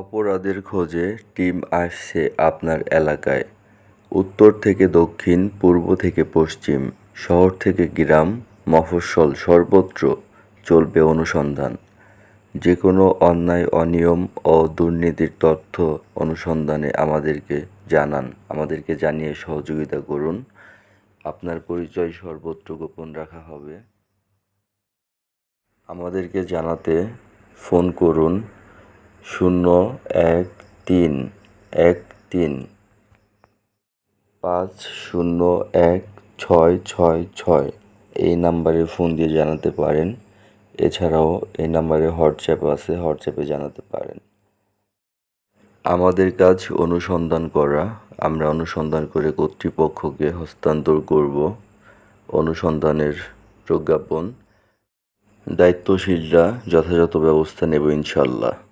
অপরাধের খোঁজে টিম আসছে আপনার এলাকায়। উত্তর থেকে দক্ষিণ, পূর্ব থেকে পশ্চিম, শহর থেকে গ্রাম, মফস্বল সর্বত্র চলবে অনুসন্ধান। যে কোনো অন্যায়, অনিয়ম ও দুর্নীতির তথ্য অনুসন্ধানে আমাদেরকে জানান। আমাদেরকে জানিয়ে সহযোগিতা করুন। আপনার পরিচয় সর্বত্র গোপন রাখা হবে। আমাদেরকে জানাতে ফোন করুন। শূন্য এক তিন এক তিন। পাঁচ শূন্য এক ছয় ছয় ছয়। এই নাম্বারে ফোন দিয়ে জানাতে পারেন। এছাড়াও এই নাম্বারে হোয়াটসঅ্যাপ আছে, হোয়াটসঅ্যাপে জানাতে পারেন। আমাদের কাজ অনুসন্ধান করা। আমরা অনুসন্ধান করে কর্তৃপক্ষকে হস্তান্তর করব অনুসন্ধানের প্রজ্ঞাপন। দায়িত্বশীলরা যথাযথ ব্যবস্থা নেব ইনশাল্লাহ